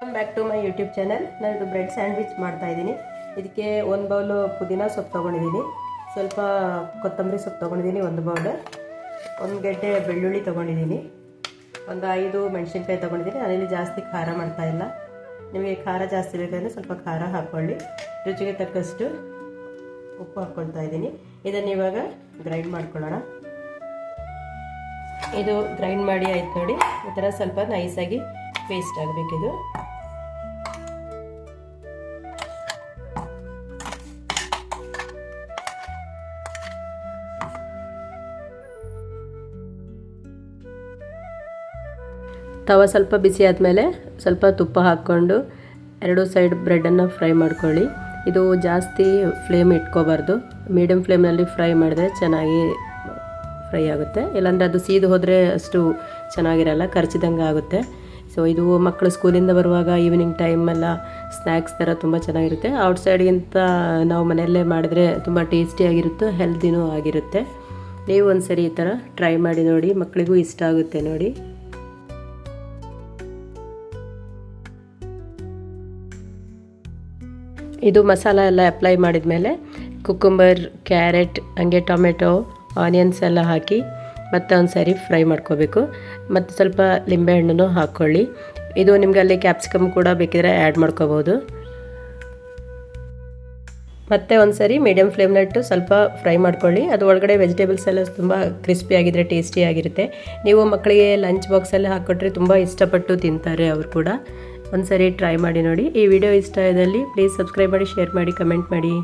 Welcome back to my YouTube channel ನಾನಿದು bread sandwich ಮಾಡ್ತಾ ಇದ್ದೀನಿ. ಇದಕ್ಕೆ ಒಂದು ಬೌಲು ಪುದೀನ ಸೊಪ್ಪು ತೊಗೊಂಡಿದ್ದೀನಿ. ಸ್ವಲ್ಪ ಕೊತ್ತಂಬರಿ ಸೊಪ್ಪು ತೊಗೊಂಡಿದ್ದೀನಿ, ಒಂದು ಬೌಲ್ ಒಂದು ಗಡ್ಡೆ ಬೆಳ್ಳುಳ್ಳಿ ತೊಗೊಂಡಿದ್ದೀನಿ. ಒಂದು ಐದು ಮೆಣಸಿನ್ಕಾಯಿ ತೊಗೊಂಡಿದ್ದೀನಿ. ನಾನಿಲ್ಲಿ ಜಾಸ್ತಿ ಖಾರ ಮಾಡ್ತಾ ಇಲ್ಲ. ನಿಮಗೆ ಖಾರ ಜಾಸ್ತಿ ಬೇಕಂದರೆ ಸ್ವಲ್ಪ ಖಾರ ಹಾಕ್ಕೊಳ್ಳಿ ರುಚಿಗೆ ತಕ್ಕಷ್ಟು ಉಪ್ಪು ಹಾಕ್ಕೊಳ್ತಾ ಇದ್ದೀನಿ. ಇದನ್ನು ಇವಾಗ ಗ್ರೈಂಡ್ ಮಾಡ್ಕೊಳ್ಳೋಣ. ಇದು ಗ್ರೈಂಡ್ ಮಾಡಿ ಆಯ್ತು ನೋಡಿ. ಈ ಥರ ಸ್ವಲ್ಪ ನೈಸಾಗಿ ಪೇಸ್ಟ್ ಆಗಬೇಕಿದು. ತವ ಸ್ವಲ್ಪ ಬಿಸಿ ಆದಮೇಲೆ ಸ್ವಲ್ಪ ತುಪ್ಪ ಹಾಕ್ಕೊಂಡು ಎರಡು ಸೈಡ್ ಬ್ರೆಡನ್ನು ಫ್ರೈ ಮಾಡ್ಕೊಳ್ಳಿ. ಇದು ಜಾಸ್ತಿ ಫ್ಲೇಮ್ ಇಟ್ಕೋಬಾರ್ದು. ಮೀಡಿಯಮ್ ಫ್ಲೇಮ್ನಲ್ಲಿ ಫ್ರೈ ಮಾಡಿದ್ರೆ ಚೆನ್ನಾಗಿ ಫ್ರೈ ಆಗುತ್ತೆ. ಇಲ್ಲಾಂದರೆ ಅದು ಸೀದು ಹೋದರೆ ಅಷ್ಟು ಚೆನ್ನಾಗಿರಲ್ಲ, ಕರ್ಚಿದಂಗೆ ಆಗುತ್ತೆ. ಸೊ ಇದು ಮಕ್ಕಳು ಸ್ಕೂಲಿಂದ ಬರುವಾಗ ಈವ್ನಿಂಗ್ ಟೈಮೆಲ್ಲ ಸ್ನ್ಯಾಕ್ಸ್ ಥರ ತುಂಬ ಚೆನ್ನಾಗಿರುತ್ತೆ. ಔಟ್ಸೈಡ್ಗಿಂತ ನಾವು ಮನೆಯಲ್ಲೇ ಮಾಡಿದ್ರೆ ತುಂಬ ಟೇಸ್ಟಿಯಾಗಿರುತ್ತೋ ಹೆಲ್ದಿನೂ ಆಗಿರುತ್ತೆ. ನೀವು ಒಂದು ಸರಿ ಈ ಥರ ಟ್ರೈ ಮಾಡಿ ನೋಡಿ ಮಕ್ಕಳಿಗೂ ಇಷ್ಟ ಆಗುತ್ತೆ ನೋಡಿ. ಇದು ಮಸಾಲ ಎಲ್ಲ ಅಪ್ಲೈ ಮಾಡಿದ ಮೇಲೆ ಕುಕ್ಕುಂಬರ್ ಕ್ಯಾರೆಟ್ ಹಂಗೆ ಟೊಮೆಟೊ ಆನಿಯನ್ಸ್ ಎಲ್ಲ ಹಾಕಿ ಮತ್ತೆ ಒಂದು ಸಾರಿ ಫ್ರೈ ಮಾಡ್ಕೋಬೇಕು. ಮತ್ತು ಸ್ವಲ್ಪ ಲಿಂಬೆಹಣ್ಣು ಹಾಕ್ಕೊಳ್ಳಿ ಇದು ನಿಮಗೆ ಅಲ್ಲಿ ಕ್ಯಾಪ್ಸಿಕಮ್ ಕೂಡ ಬೇಕಿದ್ರೆ ಆ್ಯಡ್ ಮಾಡ್ಕೋಬೋದು. ಮತ್ತೆ ಒಂದು ಸರಿ ಮೀಡಿಯಮ್ ಫ್ಲೇಮ್ನಟ್ಟು ಸ್ವಲ್ಪ ಫ್ರೈ ಮಾಡ್ಕೊಳ್ಳಿ. ಅದು ಒಳಗಡೆ ವೆಜಿಟೇಬಲ್ಸ್ ಎಲ್ಲ ತುಂಬ ಕ್ರಿಸ್ಪಿ ಆಗಿದ್ರೆ ಟೇಸ್ಟಿ ಆಗಿರುತ್ತೆ. ನೀವು ಮಕ್ಕಳಿಗೆ ಲಂಚ್ ಬಾಕ್ಸಲ್ಲಿ ಹಾಕ್ಕೊಟ್ರೆ ತುಂಬ ಇಷ್ಟಪಟ್ಟು ತಿಂತಾರೆ ಅವರು ಕೂಡ. ಒಂದು ಸರಿ ಟ್ರೈ ಮಾಡಿ ನೋಡಿ. ಈ ವಿಡಿಯೋ ಇಷ್ಟ ಆದಲ್ಲಿ ಪ್ಲೀಸ್ ಸಬ್ಸ್ಕ್ರೈಬ್ ಮಾಡಿ, ಶೇರ್ ಮಾಡಿ, ಕಮೆಂಟ್ ಮಾಡಿ.